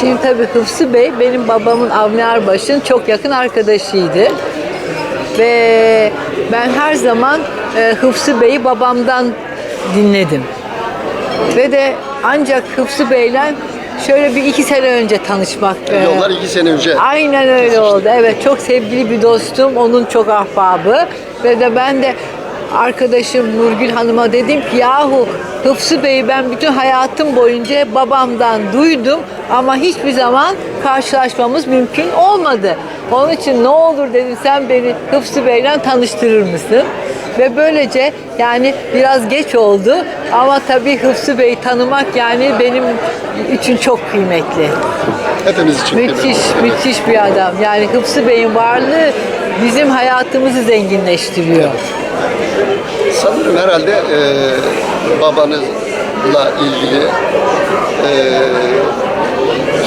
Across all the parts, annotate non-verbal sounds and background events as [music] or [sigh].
Şimdi tabii Hıfzı Bey benim babamın Avni Arbaş'ın çok yakın arkadaşıydı. Ve ben her zaman e, Hıfzı Bey'i babamdan dinledim. Ve de ancak Hıfzı Bey'le şöyle bir iki sene önce tanışmak. e, Yollar iki sene önce. Aynen öyle oldu. Evet çok sevgili bir dostum. Onun çok ahbabı. Ve de ben de arkadaşım Nurgül Hanım'a dedim ki yahu Hıfzı Bey'i ben bütün hayatım boyunca babamdan duydum ama hiçbir zaman karşılaşmamız mümkün olmadı. Onun için ne olur dedim sen beni Hıfzı Bey'le tanıştırır mısın? Ve böylece yani biraz geç oldu ama tabii Hıfzı Bey'i tanımak yani benim için çok kıymetli. Hepimiz için. Müthiş, müthiş bir adam. Yani Hıfzı Bey'in varlığı bizim hayatımızı zenginleştiriyor. Sanırım herhalde e, babanızla ilgili e,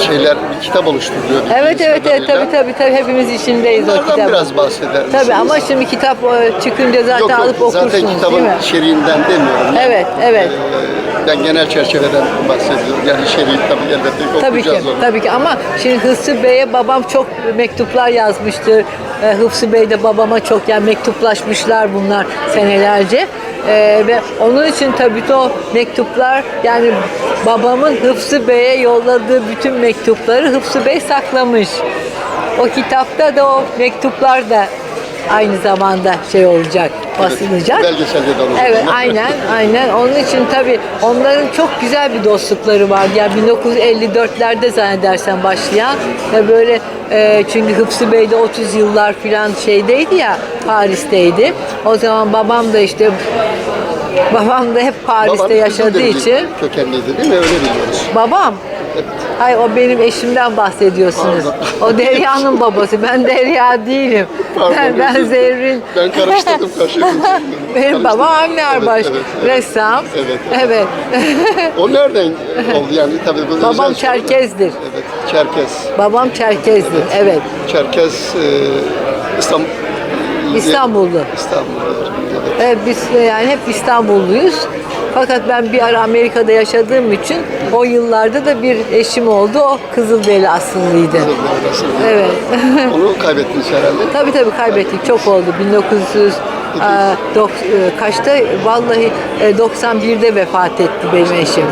şeyler bir kitap oluşturuluyor. Evet evet evet tabii tabii tabii hepimiz içindeyiz o Bunlardan biraz bahseder misiniz? Tabii ama şimdi kitap e, çıkınca zaten Yok yok alıp okursunuz zaten kitabın değil mi? içeriğinden demiyorum. Evet, evet. E, ben genel çerçeveden bahsediyorum. Yani içeriği tabii elbette Tabii ki, okuyacağız onu. tabii ki ama şimdi Hıfzı Bey'e babam çok mektuplar yazmıştır. E, Hıfzı Bey de babama çok yani mektuplaşmışlar bunlar senelerce. E, ve onun için tabii o mektuplar yani babamın Hıfzı Bey'e yolladığı bütün mektupları Hıfzı Bey saklamış. O kitapta da o mektuplar da aynı zamanda şey olacak, basılacak. Belgeselde de olur. Evet aynen aynen onun için tabii onların çok güzel bir dostlukları vardı. Yani 1954'lerde zannedersen başlayan ve böyle e, çünkü Hıfzı Bey de 30 yıllar falan şeydeydi ya Paris'teydi. O zaman babam da işte babam da hep Paris'te Babanız yaşadığı için Kökenliydi değil mi? Öyle biliyoruz. babam Hayır o benim eşimden bahsediyorsunuz. Pardon. O Derya'nın babası. Ben Derya değilim. Pardon, ben, ben. Zerrin. Ben karıştırdım [laughs] karıştırdım. Benim babam Avni Arbaş. Evet, evet, evet. Ressam. Evet. Evet. [laughs] O nereden oldu yani tabii Babam. Çerkez'dir. Evet, Çerkez. Babam Çerkez'dir. Evet. Çerkez e, İstanbul İstanbullu. İstanbul'da. Evet. Evet biz yani hep İstanbulluyuz. Fakat ben bir ara Amerika'da yaşadığım için o yıllarda da bir eşim oldu. O Kızılderili aslında Evet. [laughs] Onu kaybettiniz herhalde. tabii tabii kaybettik. Çok oldu. 1900 e, dok- e, kaçta? Vallahi e, 91'de vefat etti benim eşim.